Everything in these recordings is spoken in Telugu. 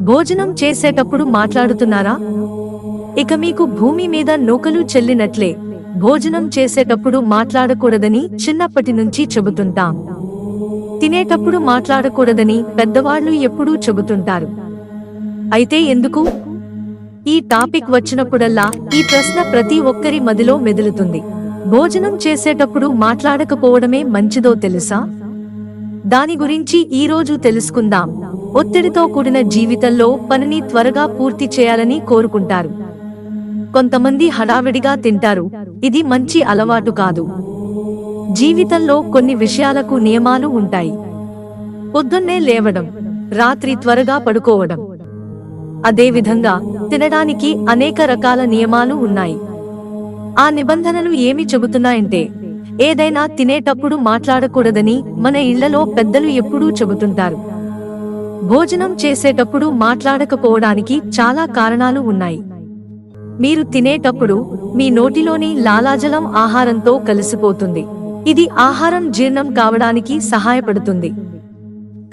భోజనం చేసేటప్పుడు మాట్లాడుతున్నారా? ఇక మీకు భూమి మీద నూకలు చెల్లినట్లే. భోజనం చేసేటప్పుడు మాట్లాడకూడదని చిన్నప్పటి నుంచి చెబుతుంటాం. తినేటప్పుడు మాట్లాడకూడదని పెద్దవాళ్ళు ఎప్పుడూ చెబుతుంటారు. అయితే ఎందుకు? ఈ టాపిక్ వచ్చినప్పుడల్లా ఈ ప్రశ్న ప్రతి ఒక్కరి మదిలో మెదులుతుంది. భోజనం చేసేటప్పుడు మాట్లాడకపోవడమే మంచిదో తెలుసా? దాని గురించి ఈ రోజు తెలుసుకుందాం. ఒత్తిడితో కూడిన జీవితంలో పనిని త్వరగా పూర్తి చేయాలని కోరుకుంటారు. కొంతమంది హడావిడిగా తింటారు. ఇది మంచి అలవాటు కాదు. జీవితంలో కొన్ని విషయాలకు నియమాలు ఉంటాయి. పొద్దున్నే లేవడం రాత్రి త్వరగా పడుకోవడం. అదేవిధంగా తినడానికి అనేక రకాల నియమాలు ఉన్నాయి. ఆ నిబంధనలు ఏమి చెబుతున్నాయంటే ఏదైనా తినేటప్పుడు మాట్లాడకూడదని మన ఇళ్ళలో పెద్దలు ఎప్పుడూ చెబుతుంటారు. భోజనం చేసేటప్పుడు మాట్లాడకపోవడానికి చాలా కారణాలు ఉన్నాయి. మీరు తినేటప్పుడు మీ నోటిలోని లాలాజలం ఆహారంతో కలిసిపోతుంది. ఇది ఆహారం జీర్ణం కావడానికి సహాయపడుతుంది.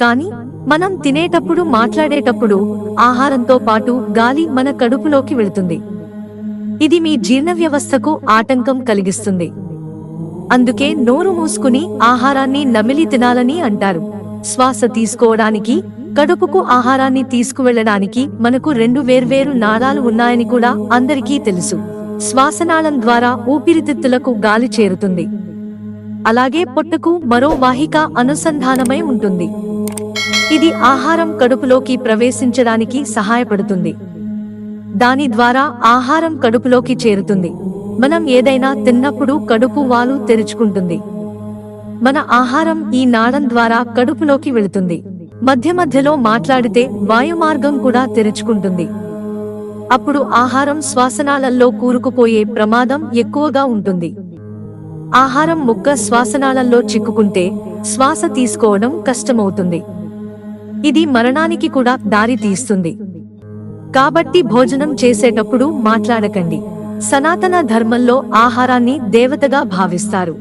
కానీ మనం తినేటప్పుడు మాట్లాడేటప్పుడు ఆహారంతో పాటు గాలి మన కడుపులోకి వెళుతుంది. ఇది మీ జీర్ణ వ్యవస్థకు ఆటంకం కలిగిస్తుంది. అందుకే నోరు మూసుకుని ఆహారాన్ని నమిలి తినాలని అంటారు. శ్వాస తీసుకోవడానికి కడుపుకు ఆహారాన్ని తీసుకువెళ్ళడానికి మనకు రెండు వేర్వేరు నాళాలు ఉన్నాయని కూడా అందరికీ తెలుసు. శ్వాసనాళం ద్వారా ఊపిరితిత్తులకు గాలి చేరుతుంది. అలాగే పొట్టకు మరో వాహిక అనుసంధానమై ఉంటుంది. ఇది ఆహారం కడుపులోకి ప్రవేశించడానికి సహాయపడుతుంది. దాని ద్వారా ఆహారం కడుపులోకి చేరుతుంది. మనం ఏదైనా తిన్నప్పుడు కడుపు వాలు తెరుచుకుంటుంది. మన ఆహారం ఈ నాళం ద్వారా కడుపులోకి వెళుతుంది. మధ్య మధ్యలో మాట్లాడితే వాయుమార్గం కూడా తెరుచుకుంటుంది. అప్పుడు ఆహారం శ్వాసనాళల్లో కూరుకుపోయే ప్రమాదం ఎక్కువగా ఉంటుంది. ఆహారం ముక్క శ్వాసనాళల్లో చిక్కుకుంటే శ్వాస తీసుకోవడం కష్టమవుతుంది. ఇది మరణానికి కూడా దారి తీస్తుంది కాబట్టి భోజనం చేసేటప్పుడు మాట్లాడకండి. సనాతన ధర్మంలో ఆహారాన్ని దేవతగా భావిస్తారు.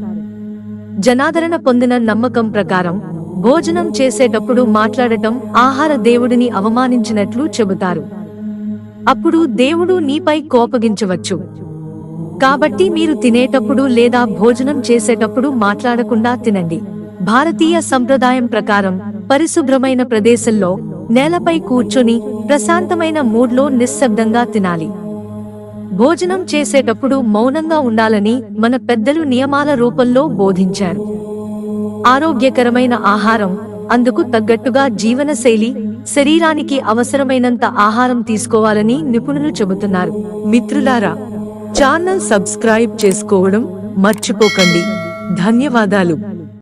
జనాదరణ పొందిన నమ్మకం ప్రకారం భోజనం చేసేటప్పుడు మాట్లాడటం ఆహార దేవుడిని అవమానించినట్లు చెబుతారు. అప్పుడు దేవుడు నీపై కోపగించవచ్చు. కాబట్టి మీరు తినేటప్పుడు లేదా భోజనం చేసేటప్పుడు మాట్లాడకుండా తినండి. భారతీయ సంప్రదాయం ప్రకారం పరిశుభ్రమైన ప్రదేశంలో నేలపై కూర్చొని ప్రశాంతమైన మూడ్లో నిశ్శబ్దంగా తినాలి. భోజనం చేసేటప్పుడు మౌనంగా ఉండాలని మన పెద్దలు నియమాల రూపంలో బోధించారు. ఆరోగ్యకరమైన ఆహారం అందుకు తగ్గట్టుగా జీవనశైలి శరీరానికి అవసరమైనంత ఆహారం తీసుకోవాలని నిపుణులు చెబుతున్నారు. మిత్రులారా ఛానల్ సబ్స్క్రైబ్ చేసుకోవడం మర్చిపోకండి. ధన్యవాదాలు.